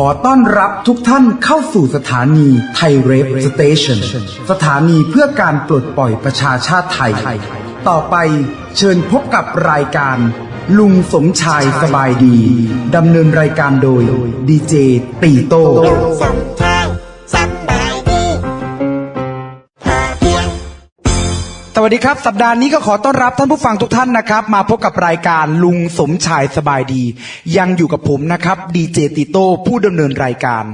ขอต้อนรับทุกท่านเข้าสู่สถานีไทยเรฟสเตชันสถานีเพื่อการปลดปล่อยประชาชาติไทย ต่อไปเชิญพบกับรายการ ลุงสมชายสบายดี ดำเนินรายการโดยดีเจตีโต้ วัสดีครับ สัปดาห์นี้ก็ขอต้อนรับท่านผู้ฟังทุกท่านนะครับ มาพบกับรายการลุงสมชายสบายดี ยังอยู่กับผมนะครับดีเจติโต้ผู้ดำเนินรายการ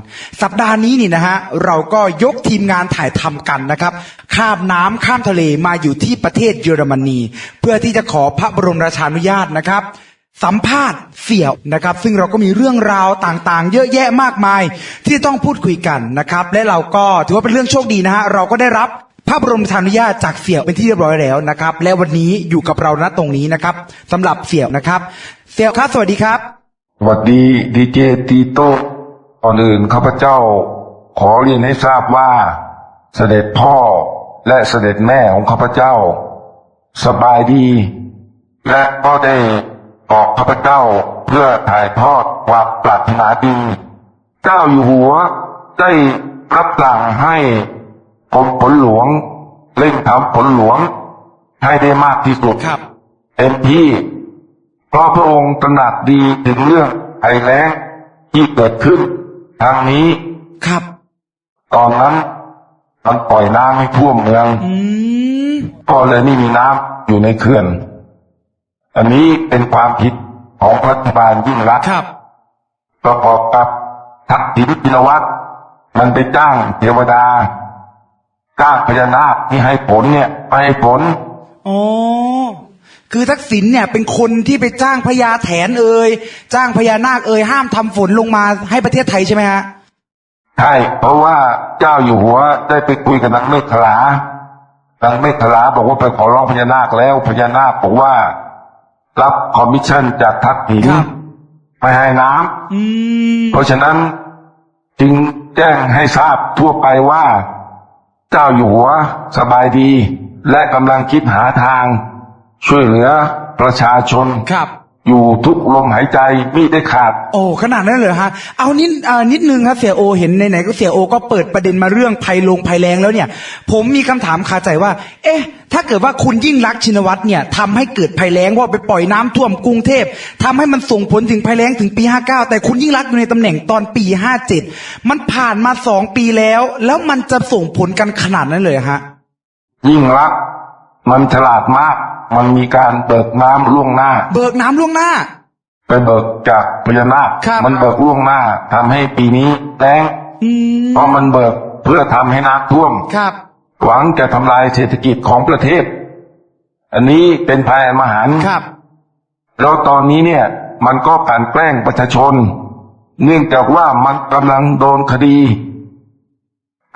สัปดาห์นี้นี่นะฮะเราก็ยกทีมงานถ่ายทำกันนะครับข้ามน้ำข้ามทะเลมาอยู่ที่ประเทศเยอรมนี เพื่อที่จะขอพระบรมราชานุญาตนะครับสัมภาษณ์เสี่ยวนะครับ ซึ่งเราก็มีเรื่องราวต่างๆ เยอะแยะมากมาย ที่ต้องพูดคุยกันนะครับ และเราก็ถือว่าเป็นเรื่องโชคดีนะฮะเราก็ได้รับ ระบรมรานุญาตจากเสี่ยวเป็นที่เรียบร้อยแล้วนะครับ และวันนี้อยู่กับเราณตรงนี้นะครับสำหรับเสี่ยวนะครับ เสี่ยวครับสวัสดีครับสวัสดีดีเจตีโต้ก่อนอื่นข้าพเจ้าขอเรียนให้ทราบว่า เสด็จพ่อและเสด็จแม่ของข้าพเจ้า สบายดี และก็ได้ออกข้าพเจ้าเพื่อถ่ายทอดความปรารถนาดี เจ้าอยู่หัวได้รับสั่งให้ กรมผลหลวงเร่งทำผลหลวง ให้ได้มากที่สุดครับเต็มที่ เพราะพระองค์ตระหนักดีถึงเรื่องภัยแล้งที่เกิดขึ้น ทางนี้ครับ ตอนนั้นมันปล่อยน้ำให้ท่วมเมืองอืมก็เลยไม่มีน้ำอยู่ในเขื่อน อันนี้เป็นความผิดของรัฐบาลยิ่งรักษณ์ครับประกอบกับทักษิณชินวัตรมันไปจ้างเทวดา จ้างพญานาคที่ให้ผลเนี่ยไปให้ผลอ๋อคือทักษิณเนี่ยเป็นคนที่ไปจ้างพญาแถนเอ่ยจ้างพญานาคเอ่ยห้ามทำฝนลงมาให้ประเทศไทยใช่ไหมฮะใช่เพราะว่าเจ้าอยู่หัวได้ไปคุยกับนางเมฆขลานางเมฆขลาบอกว่าไปขอร้องพญานาคแล้วพญานาคบอกว่า รับคอมมิชชั่นจากทักษิณครับไม่ให้น้ำอืมเพราะฉะนั้นจึงแจ้งให้ทราบทั่วไปว่า เจ้าอยู่หัวสบายดี และกำลังคิดหาทาง ช่วยเหลือประชาชนครับ อยู่ทุกลมหายใจมิได้ขาด โอ้ขนาดนั้นเลยฮะ เอานิดอ่านิดนึงครับเสียโอเห็นไหนๆก็เสียโอก็เปิดประเด็นมาเรื่องภัยลงภัยแรงแล้วเนี่ย ผมมีคำถามคาใจว่า เอ๊ะ ถ้าเกิดว่าคุณยิ่งรักษณ์ชินวัตรเนี่ยทำให้เกิดภัยแล้งว่าไปปล่อยน้ำท่วมกรุงเทพทำให้มันส่งผลถึงภัยแล้งถึงปี 59 แต่คุณยิ่งรักษณ์อยู่ในตำแหน่งตอนปี 57 มันผ่านมาสองปีแล้ว แล้วมันจะส่งผลกันขนาดนั้นเลยเหรอฮะยิ่งรักษณ์มันฉลาดมาก มันมีการเบิกน้ำล่วงหน้า เบิกน้ำล่วงหน้า ไปเบิกจากพญานาคครับ มันเบิกล่วงหน้าทำให้ปีนี้แล้งอืมเพราะมันเบิกเพื่อทำให้น้ำท่วม ครับ หวังจะทำลายเศรษฐกิจของประเทศ อันนี้เป็นภัยมหันต์ครับ แล้วตอนนี้เนี่ยมันก็กลันแกล้งประชาชน เนื่องจากว่ามันกำลังโดนคดี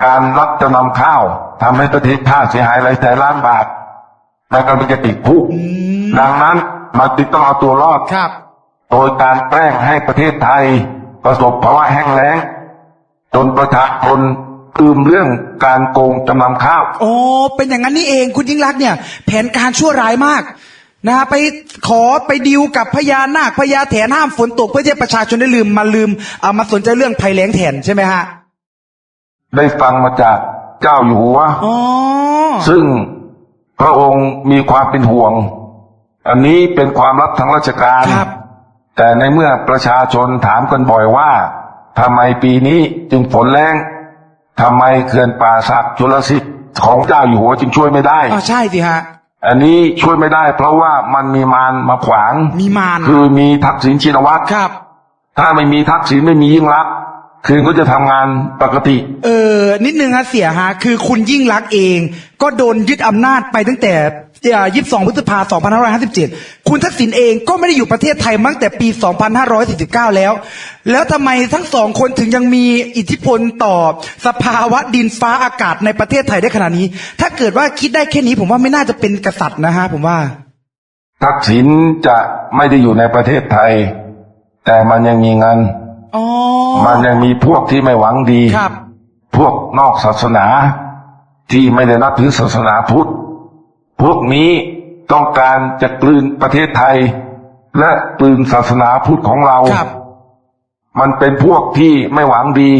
การรับจำนำข้าวทำให้ประเทศชาติเสียหายหลายแสนล้านบาท แล้วก็มันจะติดคุกดังนั้นมันจึงต้องเอาตัวรอดครับ โดยการแกล้งให้ประเทศไทย ประสบภาวะแห้งแล้ง จนประชาชนลืมเรื่องการโกงจำนำข้าวโอ้เป็นอย่างนั้นนี่เองคุณยิ่งรักษณ์เนี่ย แผนการชั่วร้ายมากนะฮะไปขอไปดิวกับพญานาคพญาแถนห้ามฝนตกเพื่อที่ให้ประชาชนได้ลืมมาลืมเอามาสนใจเรื่องภัยแล้งแทนใช่ไหมฮะ ได้ฟังมาจากเจ้าอยู่หัวอ๋อซึ่ง พระองค์มีความเป็นห่วง อันนี้เป็นความลับทางราชการ ครับแต่ในเมื่อประชาชนถามกันบ่อยว่าทำไมปีนี้จึงฝนแรงทำไมเขื่อนป่าสักจุลสิทธิ์ของเจ้าอยู่หัวจึงช่วยไม่ได้ อ๋อใช่สิฮะ อันนี้ช่วยไม่ได้ เพราะว่ามันมีมารมาขวาง มีมารคือมีทักษิณชินวัตรครับ ถ้าไม่มีทักษิณไม่มียิ่งรักษณ์ คือก็จะทำงานปกติ เออนิดนึงฮะเสียฮะคือคุณยิ่งรักษณ์เอง ก็โดนยึดอำนาจไปตั้งแต่ยี่สิบสองพฤษภาสองพันห้าร้อยห้าสิบเจ็ดคุณทักษิณเองก็ไม่ได้อยู่ประเทศไทยมาตั้งแต่ปีสองพันห้าร้อยสี่สิบเก้าแล้ว แล้วทำไมทั้งสองคนถึงยังมีอิทธิพลต่อสภาวะดินฟ้าอากาศในประเทศไทยได้ขนาดนี้ ถ้าเกิดว่าคิดได้แค่นี้ผมว่าไม่น่าจะเป็นกษัตริย์นะฮะผมว่า ทักษิณจะไม่ได้อยู่ในประเทศไทย แต่มันยังมีเงินอ๋อ มันยังมีพวกที่ไม่หวังดีครับ พวกนอกศาสนา ที่ไม่ได้นับถือศาสนาพุทธ พวกนี้ต้องการจะกลืนประเทศไทย และกลืนศาสนาพุทธของเราครับมันเป็นพวกที่ไม่หวังดี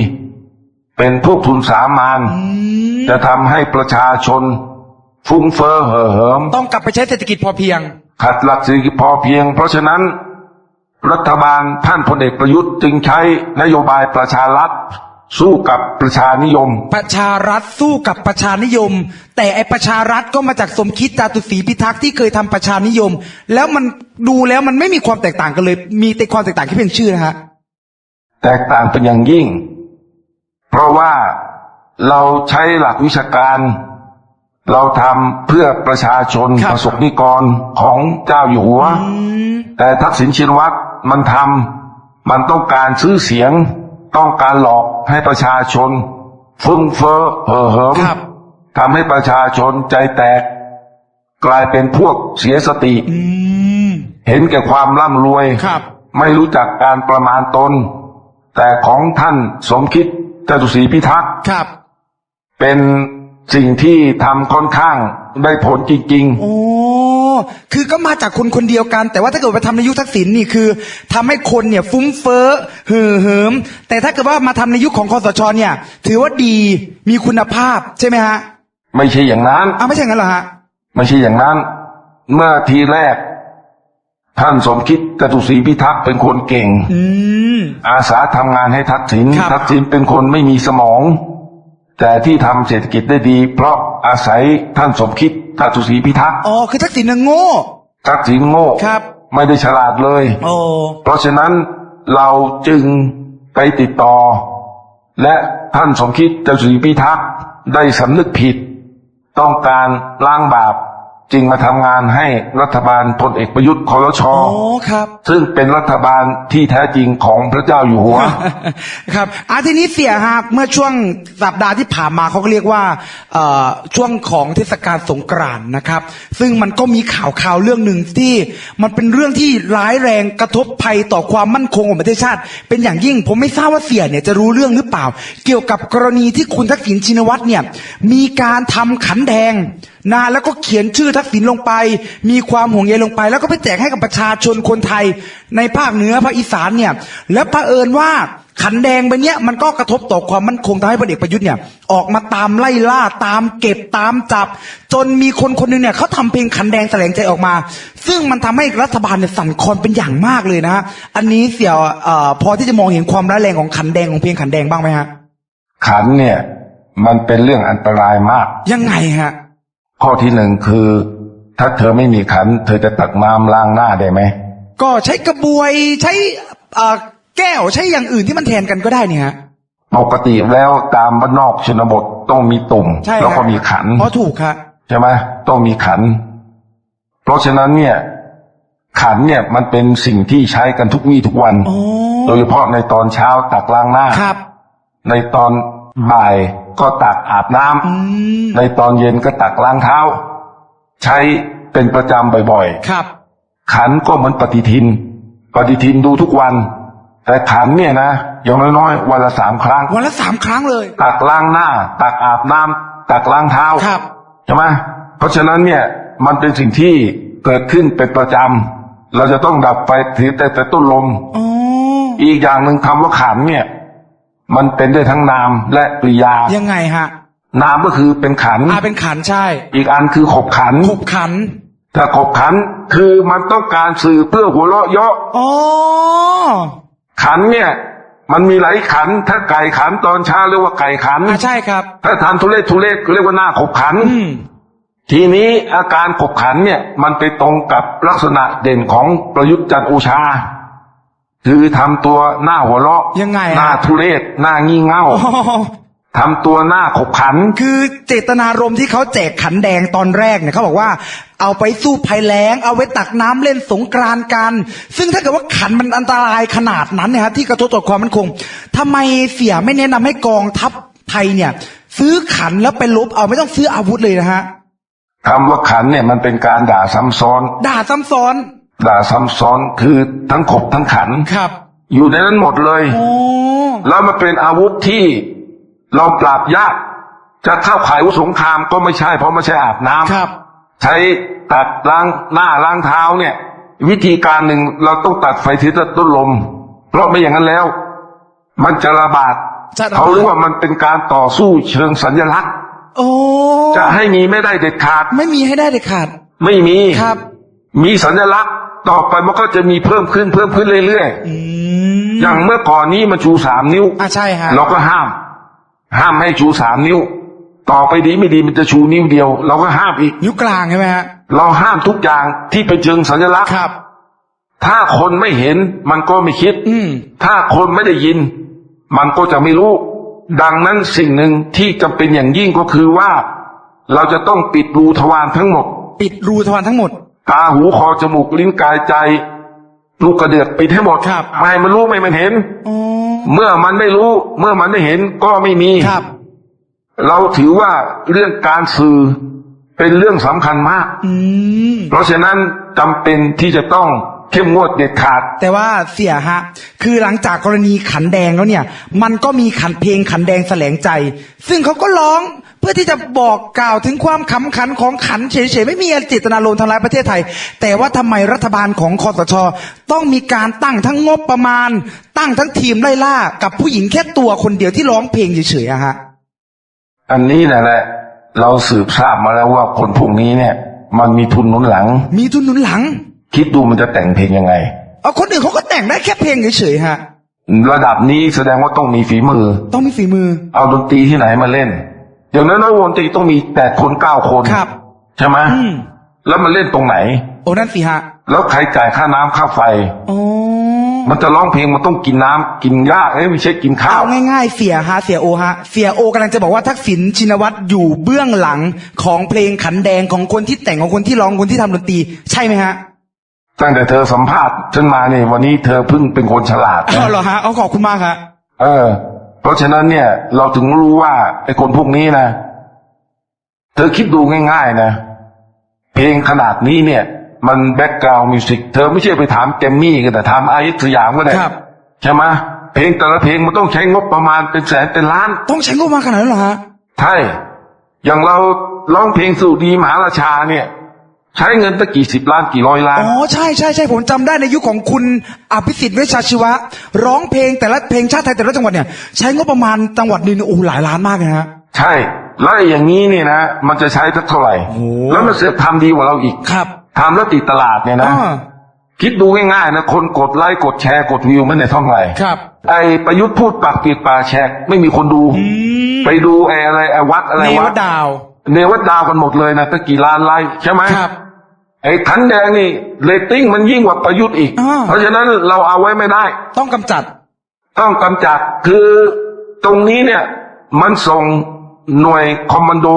เป็นพวกทุนสามานอืมจะทำให้ประชาชน ฟุ้งเฟ้อเห่อเหิม ต้องกลับไปใช้เศรษฐกิจพอเพียง ขัดหลักเศรษฐกิจพอเพียง เพราะฉะนั้น รัฐบาลท่านพลเอกประยุทธ์จึงใช้นโยบายประชารัฐสู้กับประชานิยม ประชารัฐสู้กับประชานิยม แต่ไอประชารัฐก็มาจากสมคิดจาตุศรีพิทักษ์ที่เคยทำประชานิยม แล้วมันดูแล้วมันไม่มีความแตกต่างกันเลย มีแต่ความแตกต่างที่เพียงชื่อนะฮะแตกต่างเป็นอย่างยิ่ง เพราะว่าเราใช้หลักวิชาการ เราทำเพื่อประชาชนครับประสบนิกรของเจ้าอยู่หัวอืมแต่ทักษิณชินวัตร มันทำมันต้องการซื้อเสียง ต้องการหลอกให้ประชาชนฟุ้งเฟ้อเห่อเหิมครับทำให้ประชาชนใจแตก กลายเป็นพวกเสียสติอืมเห็นแก่ความร่ำรวยครับ ไม่รู้จักการประมาณตน แต่ของท่านสมคิดจตุศรีพิทักษ์ครับ เป็นสิ่งที่ทำค่อนข้างได้ผลจริงโอ้ คือก็มาจากคนคนเดียวกัน แต่ว่าถ้าเกิดไปทำในยุคทักษิณนี่คือทำให้คนเนี่ยฟุ้งเฟ้อเห่อเหิม แต่ถ้าเกิดว่ามาทำในยุคของคอสชเนี่ย ถือว่าดีมีคุณภาพใช่ไหมฮะๆไม่ใช่อย่างนั้นอ้าวไม่ใช่งั้นเหรอฮะไม่ใช่อย่างนั้น เมื่อทีแรก ท่านสมคิดจตุศรีพิทักษ์เป็นคนเก่งอืมอาสาทำงานให้ทักษิณครับทักษิณเป็นคนไม่มีสมอง แต่ที่ทำเศรษฐกิจได้ดี เพราะอาศัยท่านสมคิดจตุศรีพิทักษ์อ๋อคือทักษิณน่ะโง่ ทักษิณโง่ครับ ไม่ได้ฉลาดเลย โอ้เพราะฉะนั้นเราจึงไปติดต่อ และท่านสมคิดจตุศรีพิทักษ์ได้สำนึกผิด ต้องการล้างบาป จึงมาทำงานให้รัฐบาลพลเอกประยุทธ์คอรชอ๋อครับ ซึ่งเป็นรัฐบาลที่แท้จริงของพระเจ้าอยู่หัว ครับอาทีนี้เสียฮะเมื่อช่วงสัปดาห์ที่ผ่านมาเขาก็เรียกว่าเอ่อช่วงของเทศกาลสงกรานต์นะครับ ซึ่งมันก็มีข่าวข่าวเรื่องหนึ่งที่มันเป็นเรื่องที่ร้ายแรงกระทบภัยต่อความมั่นคงของประเทศชาติ เป็นอย่างยิ่งผมไม่ทราบว่าเสียเนี่ยจะรู้เรื่องหรือเปล่า เกี่ยวกับกรณีที่คุณทักษิณชินวัตรเนี่ยมีการทำขันแดง นะแล้วก็เขียนชื่อทักษิณลงไป มีความห่วงใยลงไป แล้วก็ไปแจกให้กับประชาชนคนไทย ในภาคเหนือภาคอีสานเนี่ย แล้วเผอิญว่าขันแดงใบเนี้ยมันก็กระทบต่อความมั่นคงทำให้พลเอกประยุทธ์เนี่ยออกมาตามไล่ล่าตามเก็บตามจับ จนมีคนคนหนึงเนี่ยเขาทำเพลงขันแดงแถลงใจออกมา ซึ่งมันทำให้รัฐบาลเนี่ยสั่นคลอนเป็นอย่างมากเลยนะฮะอันนี้เสี่ยวเอ่อพอที่จะมองเห็นความร้ายแรงของขันแดงของเพลงขันแดงบ้างไหมฮะขันเนี่ยมันเป็นเรื่องอันตรายมาก ยังไงฮะ ข้อที่หนึ่งคือ ถ้าเธอไม่มีขัน เธอจะตักน้ำล้างหน้าได้ไหม ก็ใช้กระบวยใช้เอ่อแก้วใช้อย่างอื่นที่มันแทนกันก็ได้เนี่ยฮะ ปกติแล้วตามบ้านนอกชนบทต้องมีตุ่ม ใช่ฮะแล้วก็มีขันอ๋อถูกครับ ใช่ไหมต้องมีขัน เพราะฉะนั้นเนี่ย ขันเนี่ยมันเป็นสิ่งที่ใช้กันทุกวี่ทุกวัน อ๋อ โดยเฉพาะในตอนเช้าตักล้างหน้า ครับ ในตอน บ่ายก็ตักอาบน้ำอืมในตอนเย็นก็ตักล้างเท้า ใช้เป็นประจำบ่อยครับ ๆ ขันก็เหมือนปฏิทิน ปฏิทินดูทุกวัน แต่ขันเนี่ยนะอย่างน้อยๆวันละสามครั้ง วันละสามครั้งเลย ตักล้างหน้า ตักอาบน้ำตักล้างเท้าครับ ใช่ไหมเพราะฉะนั้นเนี่ยมันเป็นสิ่งที่เกิดขึ้นเป็นประจำเราจะต้องดับไฟถือแต่แต่ต้นลม อ๋อ อีกอย่างหนึ่งคำว่าขันเนี่ย มันเป็นได้ทั้งนามและปริยา ยังไงฮะ นามก็คือเป็นขัน อ่าเป็นขันใช่ อีกอันคือขบขัน ขบขัน ถ้าขบขันคือมันต้องการสื่อเพื่อหัวเราะเยาะอ๋อขันเนี่ย มันมีหลายขัน ถ้าไก่ขันตอนเช้าเรียกว่าไก่ขันอ่าใช่ครับ ถ้าทานทุเรศทุเรศเรียกว่าหน้าขบขันอืมทีนี้อาการขบขันเนี่ย มันไปตรงกับลักษณะเด่นของประยุทธ์จันทร์โอชา คือทำตัวหน้าหัวเราะยังไงหน้าฮะทุเรศหน้างี่เง่าอ๋อทำตัวหน้าขบขัน คือเจตนารมณ์ที่เขาแจกขันแดงตอนแรกเนี่ยเขาบอกว่า เอาไปสู้ภัยแล้ง เอาไว้ตักน้ำเล่นสงกรานต์กัน ซึ่งถ้าเกิดว่าขันมันอันตรายขนาดนั้นเนี่ยฮะที่กระทบต่อความมั่นคงทำไมเสียไม่แนะนำให้กองทัพไทยเนี่ย ซื้อขันแล้วไปลบเอาไม่ต้องซื้ออาวุธเลยนะฮะคำว่าขันเนี่ยมันเป็นการด่าซ้ำซ้อน ด่าซ้ำซ้อน ด่าซ้ำซ้อนคือทั้งขบทั้งขัน ครับ อยู่ในนั้นหมดเลย โอ้แล้วมันเป็นอาวุธที่เราปราบยาก จะเข้าขายอาวุธสงครามก็ไม่ใช่ เพราะไม่ใช่อาบน้ำครับ ใช้ตัดล้างหน้าล้างเท้าเนี่ย วิธีการหนึ่งเราต้องตัดไฟทิศต้นลม เพราะไม่อย่างนั้นแล้ว มันจะระบาดจะระบาด เขาเรียกว่ามันเป็นการต่อสู้เชิงสัญลักษณ์ โอ้ จะให้มีไม่ได้เด็ดขาด ไม่มีให้ได้เด็ดขาด ไม่มี ครับ มีสัญลักษณ์ ต่อไปมันก็จะมีเพิ่มขึ้นเพิ่มขึ้นเรื่อยอืมๆอย่างเมื่อก่อนนี้มันชูสามนิ้วอะใช่ฮะเราก็ห้าม ห้ามให้ชูสามนิ้ว ต่อไปดีไม่ดีมันจะชูนิ้วเดียว เราก็ห้ามอีก นิ้วกลางใช่ไหมฮะเราห้ามทุกอย่างที่เป็นเชิงสัญลักษณ์ครับ ถ้าคนไม่เห็นมันก็ไม่คิด อืมถ้าคนไม่ได้ยิน มันก็จะไม่รู้ ดังนั้นสิ่งหนึ่งที่จำเป็นอย่างยิ่งก็คือว่า เราจะต้องปิดรูทวารทั้งหมด ปิดรูทวารทั้งหมด ตาหูคอจมูกลิ้นกายใจลูกกระเดือกปิดให้หมดครับไม่ให้มันรู้ไม่ให้มันเห็นอ๋อเมื่อมันไม่รู้ เมื่อมันไม่เห็นก็ไม่มีครับ เราถือว่าเรื่องการสื่อเป็นเรื่องสำคัญมากอืมเพราะฉะนั้นจำเป็นที่จะต้อง เข้มงวดเด็ดขาด แต่ว่าเสียฮะ คือหลังจากกรณีขันแดงแล้วเนี่ย มันก็มีขันเพลงขันแดงแสลงใจ ซึ่งเขาก็ร้องเพื่อที่จะบอกกล่าวถึงความขำขันของขันเฉยๆไม่มีเจตนาลมณ์ทำร้ายประเทศไทย แต่ว่าทำไมรัฐบาลของคอสช ต้องมีการตั้งทั้งงบประมาณ ตั้งทั้งทีมไล่ล่ากับผู้หญิงแค่ตัวคนเดียวที่ร้องเพลงเฉยๆอะฮะอันนี้แหละเราสืบทราบมาแล้วว่าคนพวกนี้เนี่ย มันมีทุนหนุนหลัง มีทุนหนุนหลัง คิดดูมันจะแต่งเพลงยังไง เอาคนอื่นเขาก็แต่งได้แค่เพลงเฉยๆฮะ ระดับนี้แสดงว่าต้องมีฝีมือ ต้องมีฝีมือ เอาดนตรีที่ไหนมาเล่น อย่างนั้นวงดนตรีต้องมีแปดคนเก้าคนครับ ใช่ไหมอืม แล้วมันเล่นตรงไหน โอ้นั่นสิฮะแล้วใครจ่ายค่าน้ำค่าไฟอ๋อมันจะร้องเพลงมันต้องกินน้ำกินหญ้าเอ้ยไม่ใช่กินข้าว เอาง่ายๆ เสียฮะเสียโอฮะ เสียโอกำลังจะบอกว่าทักษิณชินวัตรอยู่เบื้องหลังของเพลงขันแดงของคนที่แต่งของคนที่ร้องคนที่ทำดนตรีใช่ไหมฮะ ตั้งแต่เธอสัมภาษณ์ฉันมาเนี่ยวันนี้เธอเพิ่งเป็นคนฉลาดอ๋อนะเหรอฮะเอาขอบคุณมากฮะเออ เพราะฉะนั้นเนี่ย เราถึงรู้ว่าไอ้คนพวกนี้นะเธอคิดดูง่ายๆนะ เพลงขนาดนี้เนี่ย มันแบ็กกราวด์มิวสิกเธอไม่ใช่ไปถามแกมมี่ก็แต่ถามไอซ์สยามก็ได้ครับใช่ไหมเพลงแต่ละเพลงมันต้องใช้งบประมาณเป็นแสนเป็นล้าน ต้องใช้งบประมาณขนาดนั้นเหรอฮะใช่อย่างเราร้องเพลงสู่ดีมหาราชาเนี่ย ใช้เงินตั้งกี่สิบล้านกี่ร้อยล้าน อ๋อใช่ใช่ใช่ผมจำได้ในยุคของคุณอภิสิทธิ์เวชชาชีวะ ร้องเพลงแต่ละเพลงชาติไทยแต่ละจังหวัดเนี่ย ใช้งบประมาณจังหวัดหนึงเนี่ยโอ้โหหลายล้านมากเลยฮะ ใช่ แล้วไอ้อย่างนี้เนี่ยนะ มันจะใช้สักเท่าไหร่ โอ้โห แล้วมันเสียทำดีกว่าเราอีกครับทำแล้วติดตลาดเนี่ยนะ อ่าคิดดูง่ายๆนะ คนกดไลค์กดแชร์กดวิวไม่ได้เท่าไหร่ครับ ไอ้ประยุทธ์พูดปากปิดปากแชกไม่มีคนดูมไปดูไอ้อะไรไอ้วัดอะไรเนววัดดาว เนวัดดาวกันหมดเลยนะตั้งกี่ล้านไลค์ใช่ไหมครับ ไอ้ขันแดงนี่เรตติ้งมันยิ่งกว่าประยุทธ์อีก อ่า เพราะฉะนั้นเราเอาไว้ไม่ได้ ต้องกำจัด ต้องกำจัดคือตรงนี้เนี่ย มันส่งหน่วยคอมมานโด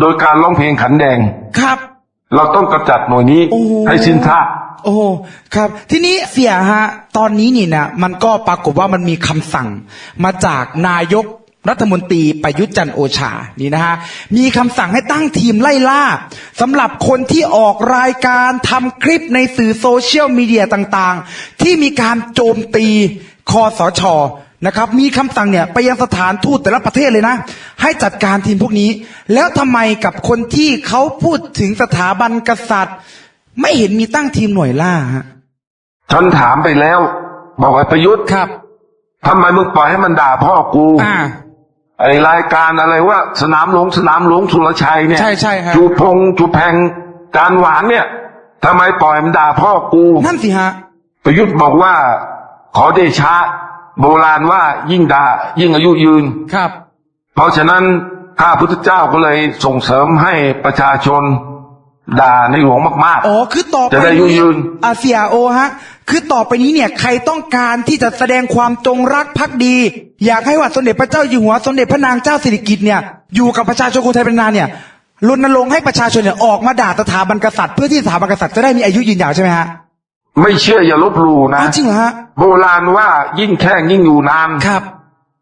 โดยการร้องเพลงขันแดง ครับ เราต้องกำจัดหน่วยนี้โอ้โห ให้สิ้นท่าโอ้ครับ ทีนี้เสียฮะ ตอนนี้นี่นะมันก็ปรากฏว่ามันมีคำสั่งมาจากนายก รัฐมนตรีประยุทธ์จันทร์โอชา นี่นะฮะ มีคำสั่งให้ตั้งทีมไล่ล่าสำหรับคนที่ออกรายการทำคลิปในสื่อโซเชียลมีเดียต่างๆ ที่มีการโจมตีคอสชนะครับ มีคำสั่งเนี่ยไปยังสถานทูตแต่ละประเทศเลยนะ ให้จัดการทีมพวกนี้ แล้วทำไมกับคนที่เขาพูดถึงสถาบันกษัตริย์ ไม่เห็นมีตั้งทีมหน่วยล่าฮะฉันถามไปแล้ว บอกไอ้ประยุทธ์ครับทำไมมึงปล่อยให้มันด่าพ่อกูอ่า ไอ้รายการอะไรว่า สนามหลวงสนามหลวงสุรชัยเนี่ยใช่ใช่ครับจูพงจูแพงจานหวานเนี่ยทำไมปล่อยมันด่าพ่อกูนั่นสิฮะประยุทธ์บอกว่า ขอเดชะ โบราณว่ายิ่งด่ายิ่งอายุยืนครับ เพราะฉะนั้นข้าพุทธเจ้าก็เลยส่งเสริมให้ประชาชนด่าในหลวงมากอ๋อ คือต่อไปจะได้ยุ่งยืน อาเซียโอฮะ คือต่อไปนี้เนี่ยใครต้องการที่จะแสดงความจงรักภักดี อยากให้ว่าสมเด็จพระเจ้าอยู่หัวสมเด็จพระนางเจ้าสิริกิติ์เนี่ยอยู่กับประชาชนคนไทยเป็นนานเนี่ยรณรงค์ให้ประชาชนเนี่ยออกมาด่าสถาบันกษัตริย์เพื่อที่สถาบันกษัตริย์จะได้มีอายุยืนยาวใช่ไหมฮะๆไม่เชื่ออย่าลบหลู่นะอ้าวจริงเหรอฮะโบราณว่ายิ่งแข่งยิ่งอยู่นานครับ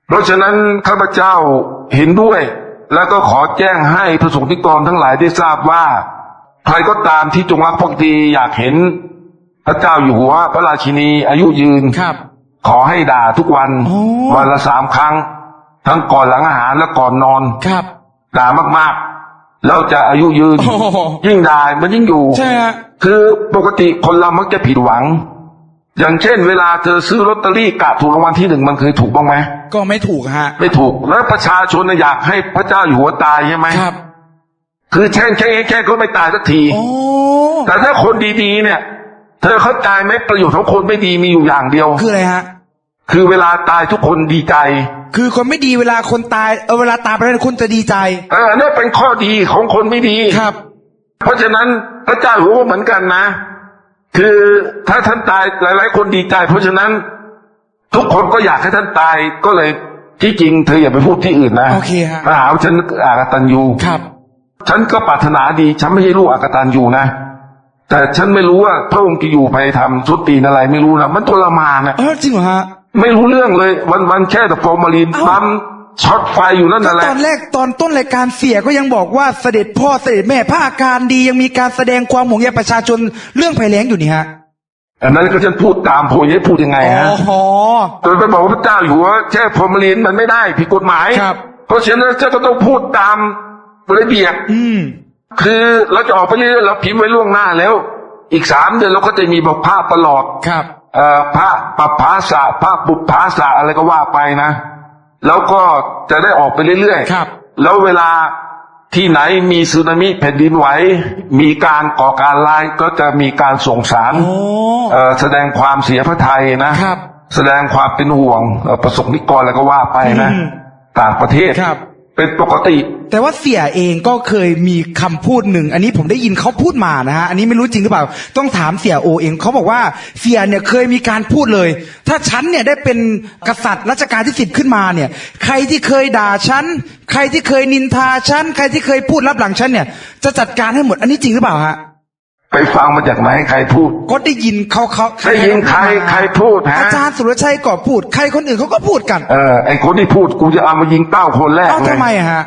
เพราะฉะนั้นข้าพเจ้าเห็นด้วย แล้วก็ขอแจ้งให้พระสงฆ์นิกรทั้งหลายได้ทราบว่า ใครก็ตามที่จงรักภักดีอยากเห็น พระเจ้าอยู่หัวพระราชินีอายุยืนครับ ขอให้ด่าทุกวัน โอ้ วันละสามครั้ง ทั้งก่อนหลังอาหารและก่อนนอน ครับ ด่ามากๆ แล้วจะอายุยืน โอ้โห ยิ่งด่ามันยิ่งอยู่ ใช่ฮะคือปกติคนเรามักจะผิดหวัง อย่างเช่น เวลาเธอซื้อลอตเตอรี่กะถูกรางวัลที่หนึ่งมันเคยถูกบ้างไหมก็ไม่ถูกฮะ ไม่ถูก แล้วประชาชนน่ะอยากให้พระเจ้าอยู่หัวตายใช่ไหมครับคือแช่งแช่งแช่งก็ไม่ตายสักที โอ้แต่ถ้าคนดีๆเนี่ย เธอเข้าใจไหมประโยชน์ของคนไม่ดีมีอยู่อย่างเดียว คืออะไรฮะ คือเวลาตายทุกคนดีใจ คือคนไม่ดีเวลาคนตายเออเวลาตายไปแล้วคุณจะดีใจเออนั่นเป็นข้อดีของคนไม่ดีครับ เพราะฉะนั้นพระเจ้าอยู่หัวเหมือนกันนะ คือถ้าท่านตายหลาย ๆ คนดีใจ เพราะฉะนั้น ทุกคนก็อยากให้ท่านตายก็เลยที่จริงเธออย่าไปพูดที่อื่นนะโอเคฮะมาหาว่าฉันอากตันยูครับ ฉันก็ปรารถนาดี ฉันไม่ใช่ลูกอากตันยูนะ แต่ฉันไม่รู้ว่าพระองค์จะอยู่ไปทำชุดตีนอะไรไม่รู้นะมันทรมานนะเออจริงเหรอฮะไม่รู้เรื่องเลยวันวันๆแค่แต่ฟอร์มาลีนเอ้าปั๊มช็อตไฟอยู่นั่นก็น่ะแหละตอนแรกตอนต้นรายการเสียก็ยังบอกว่าเสด็จพ่อเสด็จแม่พระอาการดียังมีการแสดงความห่วงใยประชาชนเรื่องภัยแล้งอยู่นี่ฮะอันนั้นก็ฉันพูดตามโพยให้พูดยังไงอ๋ฮะอฮะโดยไปบอกว่าพระเจ้าอยู่ว่าแค่ฟอร์มาลีนมันไม่ได้ผิดกฎหมายครับ เพราะฉะนั้นเจ้าก็ต้องพูดตามระเบียบอืม คือเราจะออกไปเรื่อยๆเราพิมพ์ไว้ล่วงหน้าแล้ว อีกสามเดือนเราก็จะมีบอกภาพประหลอดครับเอ่อพระปัปภาสะพระปุปภาสะอะไรก็ว่าไปนะ แล้วก็จะได้ออกไปเรื่อยๆครับ แล้วเวลาที่ไหนมีสึนามิแผ่นดินไหวมีการก่อการร้ายก็จะมีการส่งสารโอ้เอ่อแสดงความเสียพระทัยนะครับ แสดงความเป็นห่วงเอ่อประสบนิกรอะไรก็ว่าไปนะอืมต่างประเทศครับ เป็นปกติ แต่ว่าเสียเองก็เคยมีคำพูดหนึ่ง อันนี้ผมได้ยินเขาพูดมานะฮะ อันนี้ไม่รู้จริงหรือเปล่า ต้องถามเสียโอเองเขาบอกว่าเสียเนี่ยเคยมีการพูดเลย ถ้าฉันเนี่ยได้เป็นกษัตริย์รัชกาลที่สิบขึ้นมาเนี่ย ใครที่เคยด่าฉัน ใครที่เคยนินทาฉัน ใครที่เคยพูดรับหลังฉันเนี่ย จะจัดการให้หมด อันนี้จริงหรือเปล่าฮะ ไปฟังมาจากไหนใครพูด ก็ได้ยินเขาเขาได้ยินใครใครพูดฮะอาจารย์สุรชัยก็พูดใครคนอื่นเขาก็พูดกัน เออไอคนที่พูดกูจะเอามายิงเป้าคนแรกเอ้าเลทำไมยอะฮะ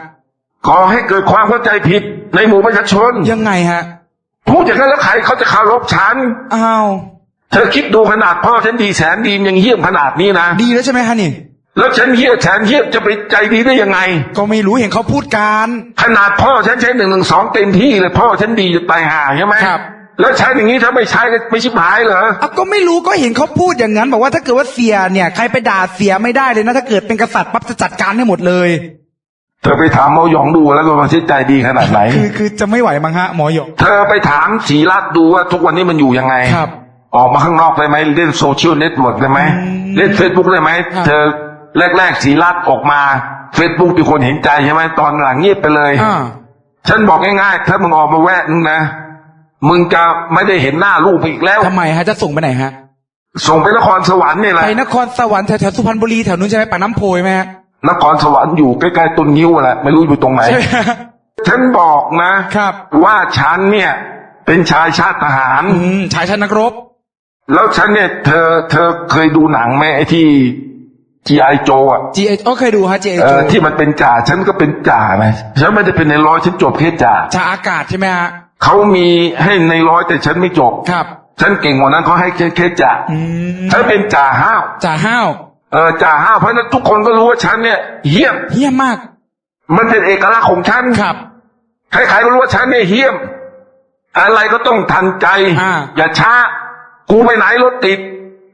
ขอให้เกิดความเข้าใจผิดในหมู่ประชาชนยังไงฮะ พูดอย่างนั้นแล้วใครเขาจะเคารพฉันอ้าวเธอคิดดูขนาดพ่อฉันดีแสนดีมันยังเหี้ยมขนาดนี้นะดีแล้วใช่ไหมฮะนี่ แล้วฉันเหี้ยแสนเหี้ยจะไปใจดีได้ยังไง ก็ไม่รู้เห็นเขาพูดกันขนาดพ่อฉันใช้หนึ่งหนึ่งสองเต็มที่เลยพ่อฉันดีจะตายห่าใช่ไหมครับ แล้วใช้อย่างนี้ถ้าไม่ใช้ก็ไม่ชิบหายเหรออะก็ไม่รู้ก็เห็นเขาพูดอย่างนั้น บอกว่าถ้าเกิดว่าเสียเนี่ยใครไปด่าเสียไม่ได้เลยนะถ้าเกิดเป็นกษัตริย์ปั๊บจะจัดการให้หมดเลยเธอไปถามเมาหยองดูแล้วก็มาใจดีขนาดไหน คือคือจะไม่ไหวมั้งฮะหมอหยกเธอไปถามสีรัตน์ดูว่าทุกวันนี้มันอยู่ยังไงครับ ออกมาข้างนอกได้ไหมเล่นโซเชียลเน็ตเวิร์กได้ไหมอืมเล่นเฟซบุ๊กได้ไหมครับเธอ แรกๆสีรัตน์ออกมาเฟซบุ๊กมีคนเห็นใจใช่ไหมตอนหลังเงียบไปเลยอ่าฉันบอกง่ายๆถ้ามึงออกมาแวะนึงนะมึงจะไม่ได้เห็นหน้าลูกอีกแล้วทำไมฮะจะส่งไปไหนฮะ ส่งไปนครสวรรค์นี่แหละไปนครสวรรค์แถวแถวสุพรรณบุรีแถวนู้นใช่ไหมปากน้ำโพยไหมฮะนครสวรรค์อยู่ใกล้ๆต้นนิ้วแหละไม่รู้อยู่ตรงไหนใช่ไหมฮะฉันบอกนะครับ ว่าฉันเนี่ย เป็นชายชาติทหารอืมชายชาตินักรบ แล้วฉันเนี่ย เธอเธอเคยดูหนังไหมไอ้ที่ G.I. Joe อะ G โอเคยดูฮะ G เออที่มันเป็นจ่าฉันก็เป็นจ่านะฉันไม่ได้เป็นในร้อยฉันจบแค่จ่าชาอากาศใช่ไหมฮะเขามีให้ในร้อยแต่ฉันไม่จบ ครับ ฉันเก่งกว่านั้นเขาให้แค่แค่จ่าอืมฉันเป็นจ่าห้าวจ่าห้าวเออจ่าห้าวเพราะฉะนั้นทุกคนก็รู้ว่าฉันเนี่ยเฮี้ยมเยี่ยมมากมันเป็นเอกลักษณ์ของฉันครับ ใครๆก็รู้ว่าฉันเนี่ยเฮี้ยม อะไรก็ต้องทันใจอ่า อย่าช้า กูไปไหนรถติด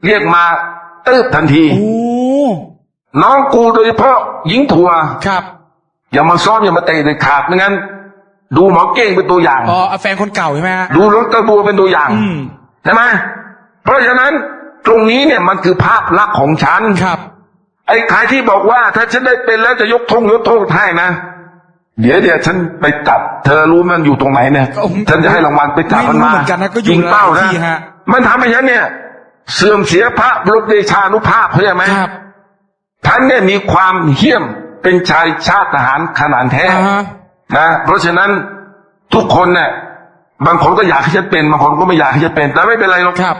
เรียกมาตืบทันที โอ้ น้องกูโดยเฉพาะหญิงทัวร์ครับ อย่ามาซ้อมอย่ามาเตะเด็ดขาดไม่งั้น ดูหมอเก้งเป็นตัวอย่างอ๋อเอาแฟนคนเก่าใช่ไหมฮะดูรถตะบัวเป็นตัวอย่างอืมใช่ไหมเพราะฉะนั้นตรงนี้เนี่ยมันคือภาพลักษณ์ของฉันครับ ไอ้ใครที่บอกว่า ถ้าฉันได้เป็นแล้วจะยกธงยกโทษให้นะเดี๋ยวเดี๋ยวฉันไปจับ เธอรู้มันอยู่ตรงไหนเนี่ยก็ผมฉันจะให้รางวัลไปจับมันไม่รู้มาเหมือนกันนะก็อยู่ยิงเป้าหลายนะที่ฮะมันทำให้ฉันเนี่ย เสื่อมเสียพระบรมเดชานุภาพเข้าใจไหมครับท่านเนี่ยมีความเหี้ยมเป็นชายชาติทหารขนาดแท้อ่าฮะนะเพราะฉะนั้นทุกคนเนี่ยบางคนก็อยากให้ฉันเป็นบางคนก็ไม่อยากให้ฉันเป็น แต่ไม่เป็นไรหรอกครับ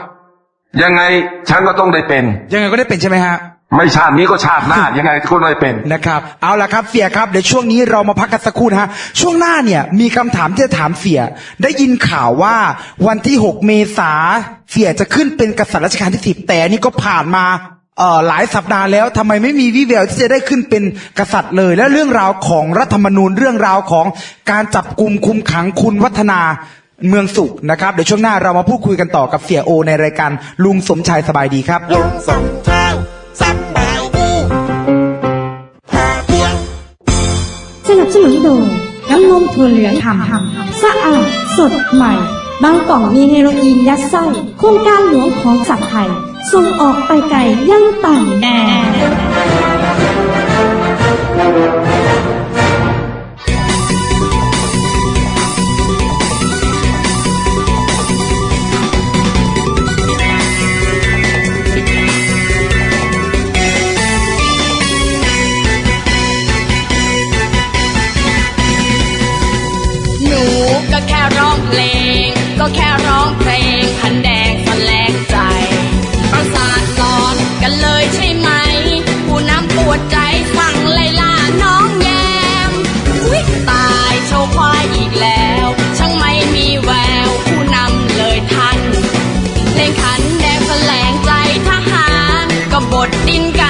ยังไงฉันก็ต้องได้เป็น ยังไงก็ได้เป็นใช่ไหมฮะ ไม่ชาตินี้ก็ชาติหน้า ยังไงก็ไม่เป็น นะครับ เอาละครับเสียครับเดี๋ยวช่วงนี้เรามาพักกันสักครู่นะฮะช่วงหน้าเนี่ยมีคำถามที่จะถามเสีย ได้ยินข่าวว่าวันที่ 6 เมษาเสียจะขึ้นเป็นกษัตริย์รัชกาลที่สิบแต่นี่ก็ผ่านมาเอ่อหลายสัปดาห์แล้วทำไมไม่มีวิแววที่จะได้ขึ้นเป็นกษัตริย์เลย และเรื่องราวของรัฐธรรมนูญเรื่องราวของการจับกลุ่มคุมขังคุณวัฒนาเมืองสุขนะครับเดี๋ยวช่วงหน้าเรามาพูดคุยกันต่อกับเสียโอ ในรายการลุงสมชายสบายดีครับ ลุงสมชาย สบายดีพเพียงสนับสนุนโดยน้ำนมถั่วเหลืองทำทำสะอาดสดใหม่ บางกล่องมีเฮโรอีนยัดไส้โครงการหลวงของสัตว์ไทย ส่งออกไปไกลยั่งต่างแดน din ka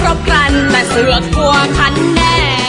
ครบครันแต่เสือกกลัวคันแน่